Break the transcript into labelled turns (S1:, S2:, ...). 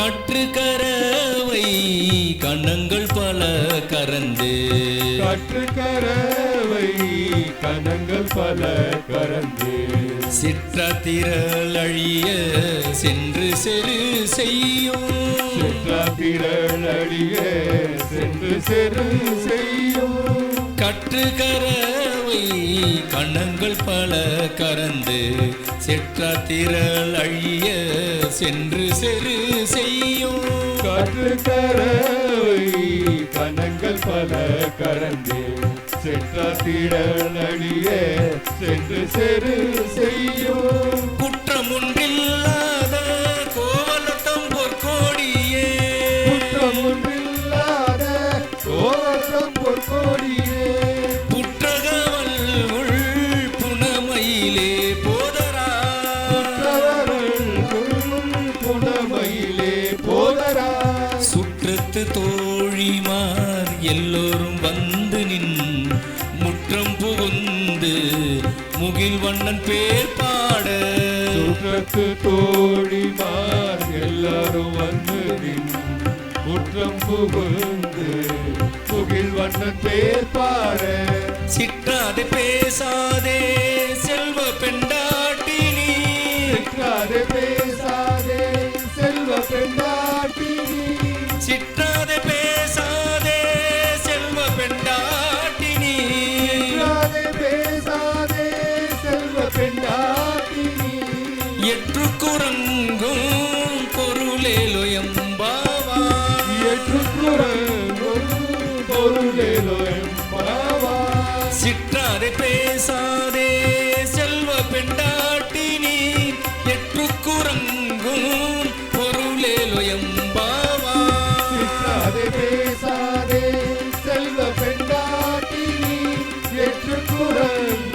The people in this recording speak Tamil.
S1: கற்று கரவை கண்ணங்கள் பல கறந்து.
S2: கற்று கரவை கணங்கள் பல கறந்து.
S1: சிற்றத்திரள் அழிய சென்று செரு செய்யும்.
S2: சிற்றாத்திரள் அழிய சென்று செரு செய்யும்.
S1: கற்று கரவை கண்ணங்கள் பல கறந்து சிற்றத்திரள் அழிய சென்று செரு செய்யும்.
S2: கற்று கரவை கணங்கள் பல கறந்து சிற்றாத்திரள் அழிய சென்று செரு செய்யும்.
S1: குற்றமொன்றில்லாத கோவலத்தம் பொற்கோடியே.
S2: குற்றமொன்றில்லாத கோவத்தம் பொற்கோடியே.
S1: சுற்றத்து தோழிமார் எல்லோரும் வந்து நின் முற்றம் புகுந்து முகில் வண்ணன் பேர் பாட.
S2: சுற்றத்து தோழிமார் எல்லாரும் வந்து நின் முற்றம் புகுந்து புகில் வண்ணன் பேர் பாட.
S1: சிற்றாதே பேசாதே செல்வ பெண்டாட்டினி
S2: சிற்றாதே பேசாதே எற்று குரங்கும்
S1: பொருளேலோயம்பாவா. எற்று குரங்கும் பொருளேலோயம்பாவா.
S2: சிற்றாரே பேசாதே செல்வ பெண்டாட்டி நீ.
S1: எற்று குரங்கும் பொருளேலோயம்பாவா. சிற்றாரே
S2: பேசாதே செல்வ பெண்டாட்டி
S1: நீ. எற்று குரங்கும்